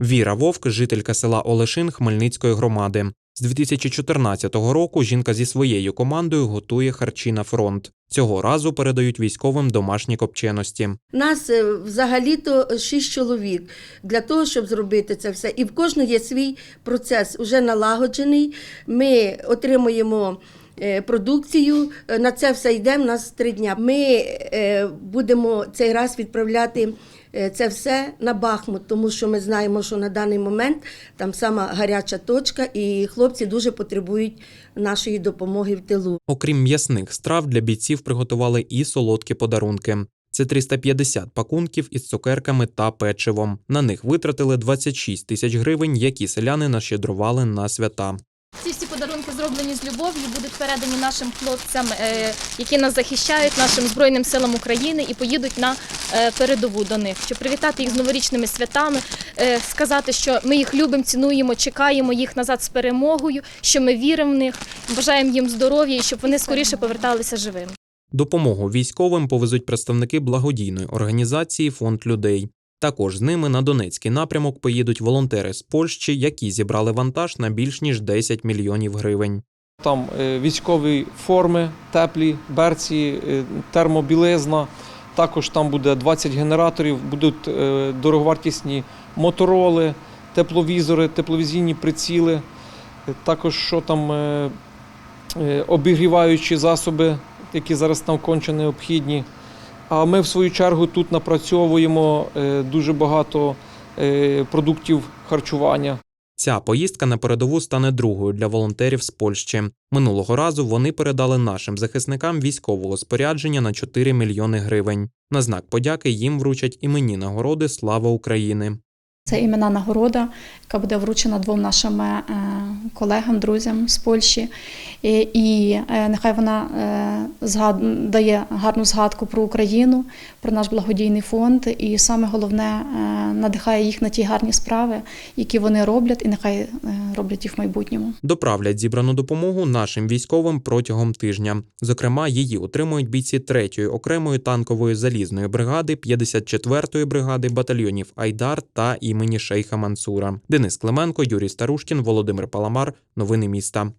Віра Вовк, жителька села Олешин Хмельницької громади. З 2014 року жінка зі своєю командою готує харчі на фронт. Цього разу передають військовим домашні копченості. Нас е, взагалі-то шість чоловік для того, щоб зробити це все. І в кожного є свій процес вже налагоджений. Ми отримуємо. Е, Продукцію Е, на це все йде в нас три дня. Ми е, будемо цей раз відправляти це все на Бахмут, тому що ми знаємо, що на даний момент там сама гаряча точка, і хлопці дуже потребують нашої допомоги в тилу. Окрім м'ясних страв, для бійців приготували і солодкі подарунки. Це 350 пакунків із цукерками та печивом. На них витратили 26 тисяч гривень, які селяни нащедрували на свята. Ці всі подарунки зроблені з любов'ю, будуть передані нашим хлопцям, е, які нас захищають, нашим збройним силам України, і поїдуть на е, передову до них, щоб привітати їх з новорічними святами, е, сказати, що ми їх любимо, цінуємо, чекаємо їх назад з перемогою, що ми віримо в них, бажаємо їм здоров'я і щоб вони скоріше поверталися живими. Допомогу військовим повезуть представники благодійної організації Фонд людей. Також з ними на Донецький напрямок поїдуть волонтери з Польщі, які зібрали вантаж на більш ніж 10 мільйонів гривень. Там е, військові форми, теплі, берці, е, термобілизна. Також там буде 20 генераторів, будуть е, дороговартісні мотороли, тепловізори, тепловізійні приціли. Також що там обігріваючі засоби, які зараз нам конче необхідні. А ми в свою чергу тут напрацьовуємо е, дуже багато е, продуктів харчування. Ця поїздка на передову стане другою для волонтерів з Польщі. Минулого разу вони передали нашим захисникам військового спорядження на 4 мільйони гривень. На знак подяки їм вручать іменні нагороди Слава України. Це іменна нагорода, яка буде вручена двом нашим е, колегам, друзям з Польщі. І, і е, нехай вона е, згад, дає гарну згадку про Україну, про наш благодійний фонд. І саме головне е, надихає їх на ті гарні справи, які вони роблять, і нехай роблять їх в майбутньому. Доправлять зібрану допомогу нашим військовим протягом тижня. Зокрема, її отримують бійці 3-ї окремої танкової залізної бригади, 54-ї бригади батальйонів Айдар та імені Шейха Мансура. Денис Клименко, Юрій Старушкін, Володимир Паламар. Новини міста.